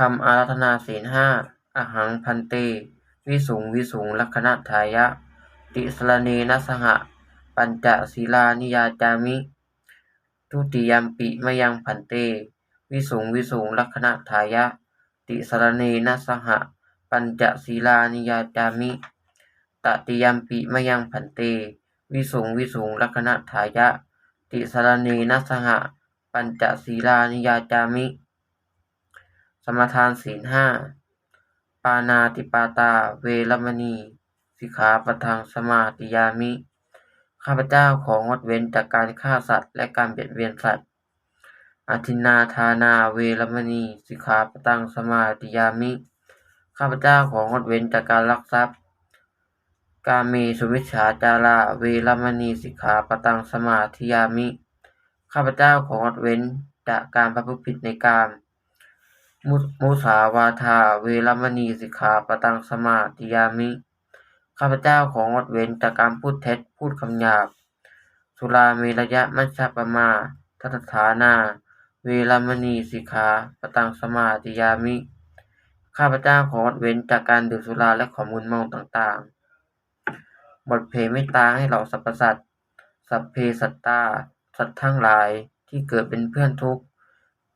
คำอาราธนาศีลห้าอหังพันเต วิสุงวิสุงลักขณทายะ ติสรเนนะสหะ ปัญจศีลานิยาจามิ ทุติยัมปิมยังพันเต วิสุงวิสุงลักขณทายะ ติสรเนนะสหะ ปัญจศีลานิยาจามิ ตติยัมปิมยังพันเต วิสุงวิสุงลักขณทายะ ติสรเนนะสหะ ปัญจศีลานิยาจามิ สมทานศีลห้า ปานาติปาตา เวรมณี สิกขาปะทังสมาธิยามิ ข้าพเจ้าของดเว้นจากการฆ่าสัตว์ และการเบียดเบียนสัตว์อธินาทานาเวรมณี สิกขาปะทังสมาธิยามิ ข้าพเจ้าของดเว้นจากการลักทรัพย์ กาเมสุมิจฉาจาราเวรมณี สิกขาปะทังสมาธิยามิ ข้าพเจ้าของงดเว้นจากการประพฤติผิดในกาม มุมสาวาทา เวรมณี สิกขาปะทัง สมาธิยามิ ข้าพเจ้าของงดเว้นจากการพูดเท็จ พูดคำหยาบ สุราเมรยะ มัชฌปมาทัฏฐานา เวรมณี สิกขาปะทัง สมาธิยามิ ข้าพเจ้าของดเว้นจากการดื่มสุราและของมึนเมาต่างๆ บทเพลงเมตตาให้เหล่าสรรพสัตว์ สัพเพสัตตา สัตว์ทั้งหลายที่เกิดเป็นเพื่อนทุกข์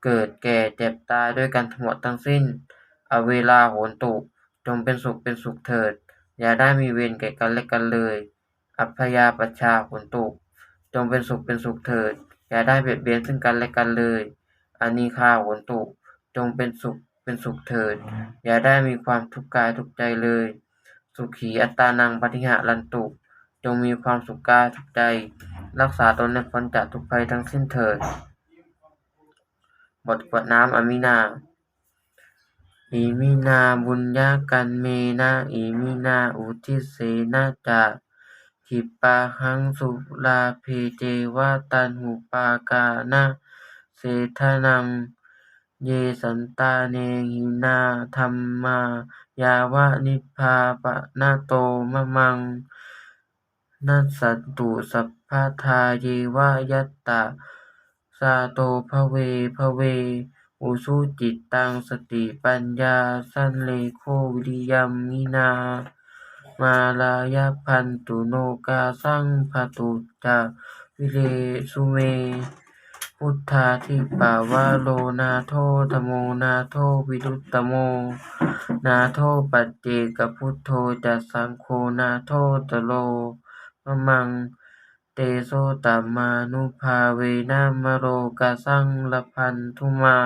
เกิดแก่เจ็บตายด้วยกันทั้งหมดทั้งสิ้น อเวลาโหนตุ จงเป็นสุขเป็นสุขเถิด อย่าได้มีเวรแก่กันและกันเลย อัพยาปชชาโหนตุ จงเป็นสุขเป็นสุขเถิด อย่าได้เบียดเบียนซึ่งกันและกันเลยอานีคาโหนตุ จงเป็นสุขเป็นสุขเถิด อย่าได้มีความทุกข์กายทุกใจเลย สุขีอัตตานังปฏิหะรันตุ จงมีความสุขกายทุกใจ รักษาตนให้พ้นจากทุกภัยทั้งสิ้นเถิด บทกวดน้ำอมินาอิมินาบุญญากันเมนะอิมินาอุทิเสนะจะขิปะหังสุราเพเจวะตันหุปากานะเสทนัง เยสันตาเนหินาธัมมายาวะนิพพาปะนะโตมะมังนัสสันตุสัพพทาเยวะยัตตา สาโตภเวภเว อุสุจิตตัง สติปัญญา สันเลโควิริยัมมินา มาลายะพันตุโนกาสังภตุจาวิเลสุเม พุทธาทิปาวาโลนาโทธโมนาโทวิรุตตโม นาโทปัจเจกพุทโธจัสสังโฆนาโทตโลมะมัง โส ตัมมานุภาเวนะมะโรกสังละพันธุมา